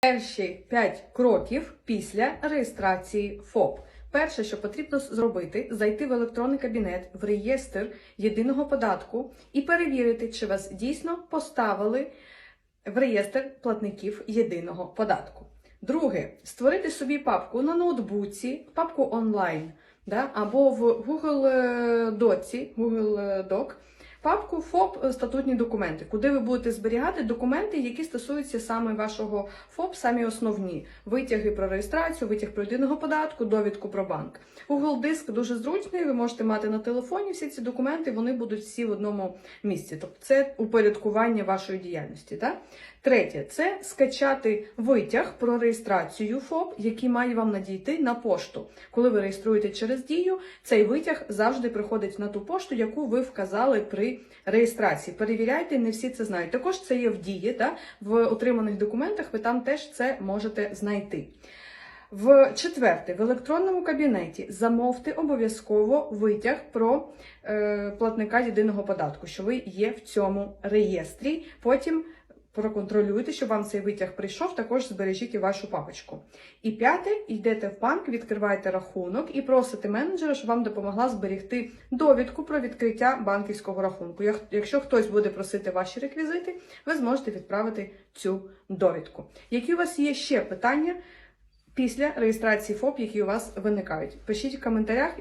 Перші 5 кроків після реєстрації ФОП. Перше, що потрібно зробити, зайти в електронний кабінет в реєстр єдиного податку і перевірити, чи вас дійсно поставили в реєстр платників єдиного податку. Друге, створити собі папку на ноутбуці, папку онлайн, да, або в Google е, Доці, Google е, Doc, папку ФОП е, статутні документи, куди ви будете зберігати документи, які стосуються саме вашого ФОП, самі основні витяги про реєстрацію, витяг про єдиного податку, довідку про банк. Google Диск дуже зручний. Ви можете мати на телефоні всі ці документи, вони будуть всі в одному місці. Тобто це упорядкування вашої діяльності. Так? Третє це скачати витяг про реєстрацію ФОП, який має вам надійти на пошту. Коли ви реєструєте через дію, цей витяг завжди приходить на ту пошту, яку ви вказали при реєстрації. Перевіряйте, не всі це знають. Також це є в дії, та в отриманих документах. Ви там теж це можете знайти. В четверте, в електронному кабінеті замовте обов'язково витяг про е, платника єдиного податку, що ви є в цьому реєстрі. Потім проконтролюйте, щоб вам цей витяг прийшов, також збережіть і вашу папочку. І п'яте, йдете в банк, відкриваєте рахунок і просите менеджера, щоб вам допомогла зберегти довідку про відкриття банківського рахунку. Якщо хтось буде просити ваші реквізити, ви зможете відправити цю довідку. Які у вас є ще питання після реєстрації ФОП, які у вас виникають? Пишіть в коментарях.